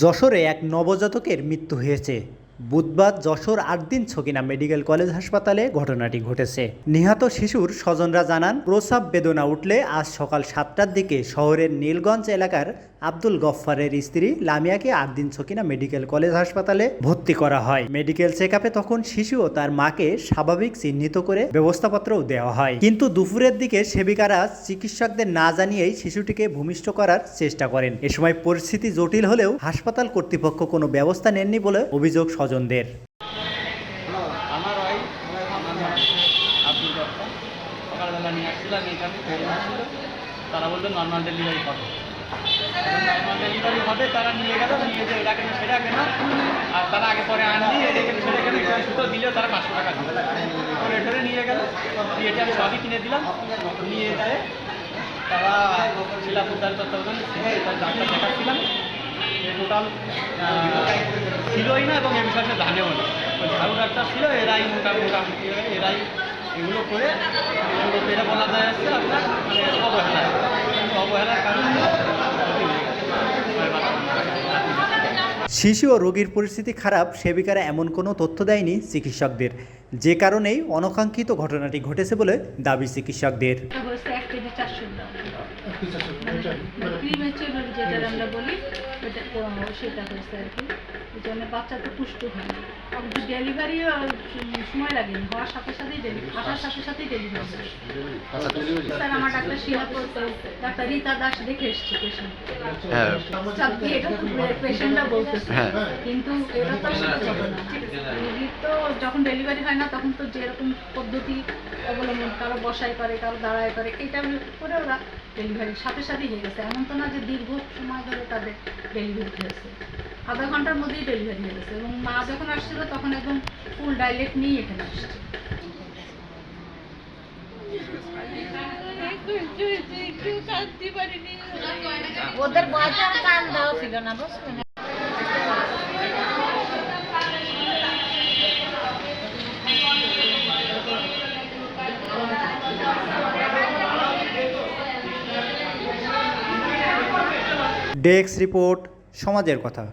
যশোরে এক নবজাতকের মৃত্যু হয়েছে। বুধবার যশোর আটদিন ছকিনা মেডিকেল কলেজ হাসপাতালে ঘটনাটি ঘটেছে। নিহত শিশুর স্বজনরা জানান, প্রসাব বেদনা উঠলে আজ সকাল সাতটার দিকে শহরের নীলগঞ্জ এলাকার আব্দুল গফফারের স্ত্রী লামিয়াকে আটদিন ছকিনা মেডিকেল কলেজ হাসপাতালে ভর্তি করা হয়। মেডিকেল চেক তখন শিশু ও তার মাকে স্বাভাবিক চিহ্নিত করে ব্যবস্থাপত্রও দেওয়া হয়। কিন্তু দুপুরের দিকে সেবিকারা চিকিৎসকদের না জানিয়েই শিশুটিকে ভূমিষ্ঠ করার চেষ্টা করেন। এ সময় পরিস্থিতি জটিল হলেও হাসপাতাল কর্তৃপক্ষ কোনো ব্যবস্থা নেননি বলে অভিযোগ স্বজনদের। তারা বলল নর্মাল ডেলিভারি নর্মাল তারা নিয়ে গেল, নিয়ে এটা কেন সেটা কেন আর তারা আগে পরে আনলি এটা সুতো দিলেও তারা পাঁচশো টাকা নিয়ে গেল আমি সবই কিনে দিলাম। নিয়ে যায়, তারা টোটাল ছিলই না এবং এ বিষয়ে জানেও না। ঝাড়ু ডাক্তার ছিল, এরাই মোটা মোটামুটি, এরাই এগুলো করে বলা যায় হচ্ছে আপনার মানে অবহেলা অবহেলার কারণে ক্ষতি হয়ে গেছে। আমার বাচ্চা। শিশু ও রোগীর পরিস্থিতি খারাপ, সেবিকারা এমন কোনো তথ্য দেয়নি চিকিৎসকদের। যে কারণেই অনাকাঙ্ক্ষিত ঘটনাটি ঘটেছে বলে দাবি চিকিৎসকদের। যেটা আমরা বলি ওটা সেটা হয়েছে আর কি। এই জন্য বাচ্চা তো পুষ্ট হয়। না ডেলিভারি সময় লাগেনি হওয়ার সাথে সাথেই ডেলিভারি আসার সাথে সাথেই ডেলিভারি স্যার আমার ডাক্তার শিয়াপুর ডাক্তার রীতা দাস দেখে এসছে পেশেন্ট হ্যাঁ। এটা তো পেশেন্টরা বলতেছে হ্যাঁ। কিন্তু এটা তো আসলে রোগীর তো যখন ডেলিভারি হয় না তখন তো যেরকম পদ্ধতি অবলম্বন কারও বসায় করে কারও দাঁড়ায় করে এটা করে ওরা ডেলিভারির সাথে সাথেই হয়ে গেছে। এমন তো না যে দীর্ঘ সময় ধরে তাদের ডেলিভারি হয়েছে। আধা ঘণ্টার মধ্যেই ডেলিভারি হয়ে গেছে এবং মা যখন আসছিল তখন একদম ফুল ডাইলেক্ট নিয়েই এখানে আসছে। ওদের বয়সে আর কান দেওয়া ছিল না বুঝলেন ডেস্ক রিপোর্ট সমাজের কথা।